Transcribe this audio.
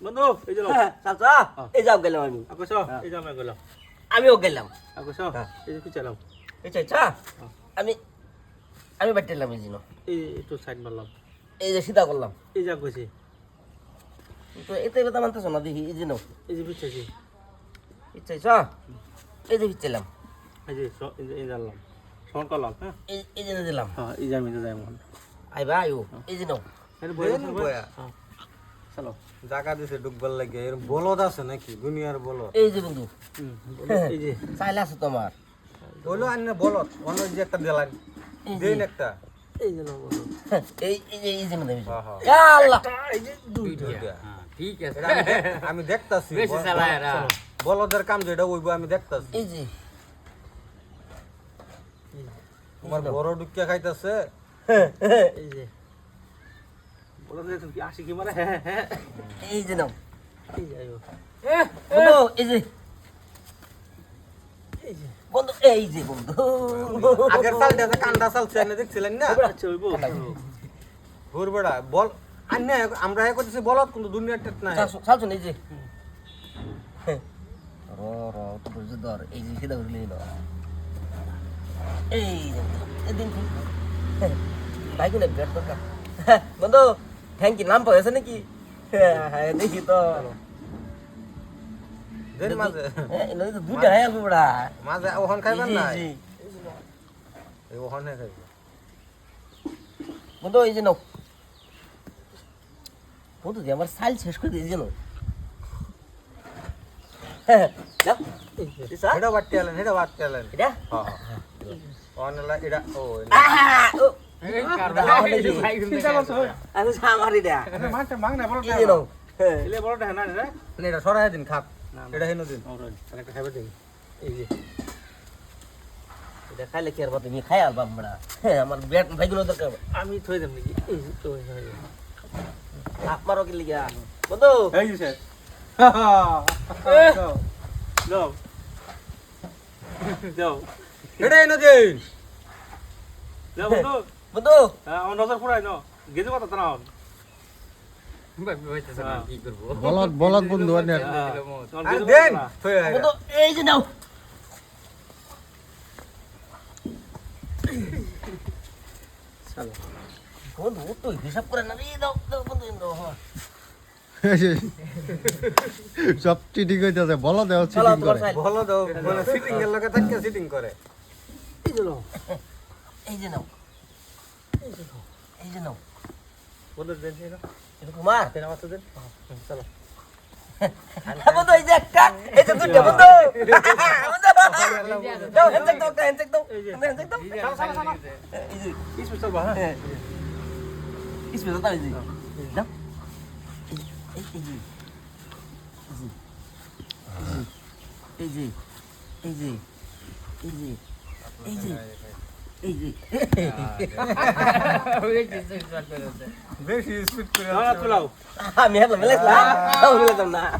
বন্ধু এই যে হ্যাঁ, চাচা এই যাও গেলাম আমি আকশ এই যে আমরা গেলাম আমিও গেলাম আকশ হ্যাঁ। এই যে পিছালাম এই চাচা আমি আমি বাটলাম এই জিন এই একটু সাইড মারলাম এই যে সিধা করলাম এই যা কইছি তো এতে কথা মানতেছ না দেখি এই জিন এই যে পিছাছি চাচা এই যে পিছলাম এই যে এই যে জানলাম সমান করলাম হ্যাঁ এই এই জিনে দিলাম হ্যাঁ এই যে আমি যাই মন আইবা আইও এই জিন হ্যাঁ চলো। জায়গা দিছে ডুববার লাগে এর বলদ আছে নাকি? দুনিয়ার বলদ। এই যে বন্ধু এই যে। চাইলে আছে তোমার। হইল আন্য বলদ অন্য যে একটা এই দেন একটা। এই যে নাও বন্ধু। এই এই যে এই যে মধ্যে হ্যাঁ, হ্যাঁ। আল্লাহ। এই যে দুই দুইটা। ঠিক আছে। আমি দেখতাছি। বেশি চালায় এরা। বলদের কাম যেটা ওইব আমি দেখতাছি। এই যে। তোমার বড় ডুকিয়া খাইতাছে। এই যে বলো যে তুমি কি আসি কি মারে হ্যাঁ হ্যাঁ এই যে নাও। এই যে আইও। বন্ধু এই যে। বন্ধু এই যে বন্ধু। আগের সালটা কান্দা চালছে এনে দেখছিলেন না? ঘুর বেড়া বল আন্য আমরা এ করতেছি বলদ কিন্তু দুনিয়ার টেট এই যে। র র তো ধর এই যে সিধা করে নিল এই যে এই ভাই কিনে ব্যাট দরকার। বন্ধু। থ্যাংক ইউ নাম পাইছে নাকি? হ্যাঁ দেখি তো। দুইটা হ্যাঁ বুড়া মাঝে ওহন খাইবেন না ওহনে খাইবে। বন্ধু এই যে নাও। বন্ধু যে আমার সাইল শেষ করে দিয়েছে জানো? হ্যাঁ যাও। দিশা হেডা বাটতে আলেন হেডা বাটতে আলেন। এটা? হ্যাঁ হ্যাঁ এটা ও। হ্যাঁ হ্যাঁ সরাই দিন খাপ এটা হেন দিন খাইলে কি তুমি খাই আলবাম বড়া হ্যাঁ আমার ব্যাট ভাইগুলো দরকার আমি থই দেব নাকি এই যে তো আপনারও কি লিগা বন্ধু এই যে স্যার দাও বন্ধু। হ্যাঁ আমার নজর ফুরাই ন গেজে কথা না ভাই হইতেছে না কি করব? বলদ বলদ বন্ধু এই যে নাও। বন্ধু ও হিসাব করে না। রে দাও দাও বন্ধু দাও হ্যাঁ সব চিটিং হইতেছে বলদ চলো চিটিং করে। ভালো দাও মানে সিটিং এর লগে থাকে সিটিং করে। এই যে নাও এই যে নাও। এই যে নাও। বন্ধু দেন এটা মাছ দেন। চলো। হ্যাঁ, বন্ধু এই যে একটা এই যে দুটো বন্ধু। বন্ধু। দাও হ্যান্ডশেক দাও একটা হ্যান্ডশেক দাও। হ্যান্ডশেক দাও। এই যে। হ্যাঁ। হ্যাঁ। দাও এই এই যে এই যে এই যে এই যে এই যে। এই যে হইতেছে শর্ট করে বেশি স্পিড করে না তুলাও। আমি হেলা মেলাইছিলাম না।